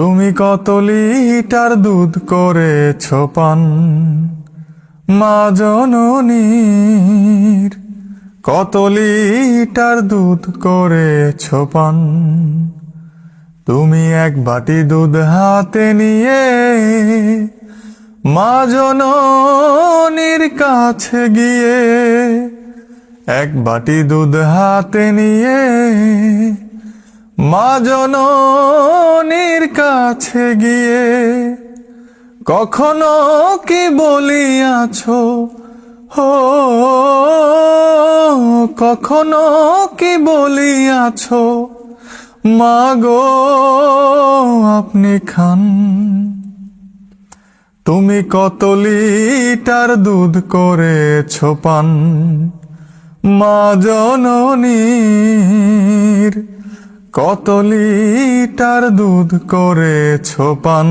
তুমি কত লিটার দুধ করেছ পান? মা জননীর, কত লিটার দুধ করেছ পান? তুমি এক বাটি দুধ হাতে নিয়ে মা জননীর কাছে গিয়ে এক বাটি দুধ হাতে নিয়ে মা জননীর কাছে গিয়ে কখনো কি বলিয়াছ? হো, কখনো কি বলিয়াছ? মাগো আপনি খান। তুমি কত লিটার দুধ করেছ পান? মা জননীর কত লিটার দুধ করেছ পান?